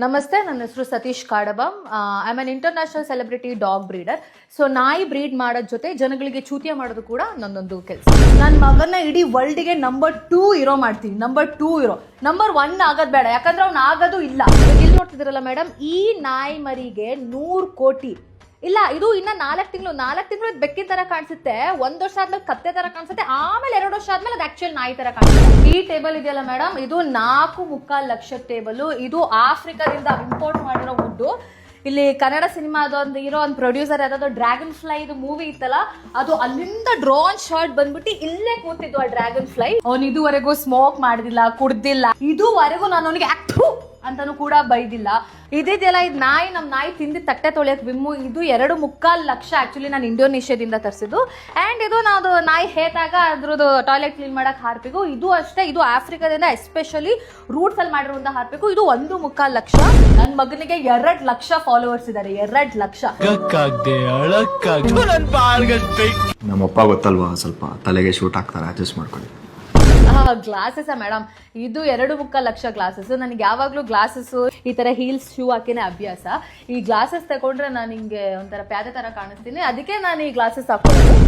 ನಮಸ್ತೆ, ನನ್ನ ಹೆಸರು Satish Kadabam. I am international celebrity dog breeder so ನಾಯಿ ಬ್ರೀಡ್ ಮಾಡೋದ್ ಜೊತೆ ಜನಗಳಿಗೆ ಚೂತಿಯ ಮಾಡೋದು ಕೂಡ ನನ್ನೊಂದು ಕೆಲಸ. ನನ್ನ ಮಗನ ಇಡೀ ವರ್ಲ್ಡ್ಗೆ ನಂಬರ್ ಟೂ ಇರೋ ಮಾಡ್ತೀನಿ. ನಂಬರ್ ಟೂ ಇರೋ ನಂಬರ್ ಒನ್ ಆಗೋದು ಬೇಡ. ಯಾಕಂದ್ರೆ ಅವ್ನು ಆಗೋದು ಇಲ್ಲ. ಇಲ್ಲಿ ನೋಡ್ತಿದ್ರಲ್ಲ ಮೇಡಮ್ ಈ ನಾಯಿ ಮರಿಗೆ ನೂರು ಕೋಟಿ ಇಲ್ಲ, ಇದು ಇನ್ನ ನಾಲ್ಕು ತಿಂಗಳು ನಾಲ್ಕು ತಿಂಗಳು ಬೆಕ್ಕಿನ ತರ ಕಾಣಿಸುತ್ತೆ. ಒಂದ್ ವರ್ಷ ಆದ್ಮೇಲೆ ಕತ್ತೆ ತರ ಕಾಣಿಸುತ್ತೆ. ಆಮೇಲೆ ಎರಡು ವರ್ಷ ಆದ್ಮೇಲೆ ಅದು ಆಕ್ಚುಲ್ ನಾಯಿ ತರ ಕಾಣಿಸುತ್ತೆ. ಈ ಟೇಬಲ್ ಇದೆಯಲ್ಲ ಮೇಡಮ್ ಇದು ನಾಲ್ಕು ಮುಕ್ಕಾಲ್ ಲಕ್ಷ ಟೇಬಲ್ ಇದು ಆಫ್ರಿಕಾದಿಂದ ಇಂಪೋರ್ಟ್ ಮಾಡಿರೋ ವುಡ್ಡು ಇಲ್ಲಿ ಕನ್ನಡ ಸಿನಿಮಾದೊಂದು ಇರೋ ಒಂದು ಪ್ರೊಡ್ಯೂಸರ್ ಯಾವ್ದಾದ್ರು ಡ್ರ್ಯಾಗನ್ ಫ್ಲೈ ಇದು ಮೂವಿ ಇತ್ತಲ್ಲ, ಅದು ಅಲ್ಲಿಂದ ಡ್ರೋನ್ ಶಾರ್ಟ್ ಬಂದ್ಬಿಟ್ಟು ಇಲ್ಲೇ ಕೂತಿದ್ದು ಆ ಡ್ರ್ಯಾಗನ್ ಫ್ಲೈ ಅವ್ನು ಇದುವರೆಗೂ ಸ್ಮೋಕ್ ಮಾಡಿದಿಲ್ಲ ಕುಡ್ದಿಲ್ಲ. ಇದುವರೆಗೂ ನಾನು ಅವನಿಗೆ ಅಂತಾನು ಕೂಡ ಬೈದಿಲ್ಲ. ಇದಿದೆಯಲ್ಲ ಇದು ನಾಯಿ ನಮ್ಮ ನಾಯಿ ತಿಂದು ತಟ್ಟೆ ತೊಳೆಯೋಕೆ ವಿಮ್ಮು. ಇದು ಎರಡು ಮುಕ್ಕಾಲ್ ಲಕ್ಷ ಆ್ಯಕ್ಚುಲಿ ನಾನು ಇಂಡೋನೇಷ್ಯಾದಿಂದ ತರಿಸಿದ್ದು. ಆ್ಯಂಡ್ ಇದು ನಾವು ನಾಯಿ ಹೇತಾಗ ಅದ್ರದ್ದು ಟಾಯ್ಲೆಟ್ ಕ್ಲೀನ್ ಮಾಡಕ್ ಹಾರ್ಪಿಗೂ. ಇದು ಅಷ್ಟೇ ಇದು ಆಫ್ರಿಕಾದಿಂದ ಎಸ್ಪೆಷಲಿ ರೂಟ್ಸಲ್ಲಿ ಮಾಡಿರುವಂಥ ಹಾರ್ಪಿಗು. ಇದು ಒಂದು ಮುಕ್ಕಾಲ್ ಲಕ್ಷ. ನನ್ನ ಮಗನಿಗೆ ಎರಡು ಲಕ್ಷ ಫಾಲೋವರ್ಸ್ ಇದ್ದಾರೆ ಎರಡು ಲಕ್ಷ. ನಮ್ಮಪ್ಪ ಗೊತ್ತಲ್ವಾ ಸ್ವಲ್ಪ ತಲೆಗೆ ಶೂಟ್ ಹಾಕ್ತಾರೆ ಅಡ್ಜಸ್ಟ್ ಮಾಡ್ಕೊಳ್ಳಿ. ಗ್ಲಾಸಸ್ ಮೇಡಮ್ ಇದು ಎರಡು ಮುಕ್ಕ ಲಕ್ಷ ಗ್ಲಾಸಸ್ ನನಗೆ ಯಾವಾಗಲೂ ಗ್ಲಾಸಸ್ ಈ ತರ ಹೀಲ್ಸ್ ಶೂ ಹಾಕಿನೇ ಅಭ್ಯಾಸ. ಈ ಗ್ಲಾಸಸ್ ತಗೊಂಡ್ರೆ ನಾನು ಹಿಂಗೆ ಒಂಥರ ಪ್ಯಾದೆ ತರ ಕಾಣಿಸ್ತೀನಿ. ಅದಕ್ಕೆ ನಾನು ಈ ಗ್ಲಾಸಸ್ ಹಾಕೊಳ್ಳೋದು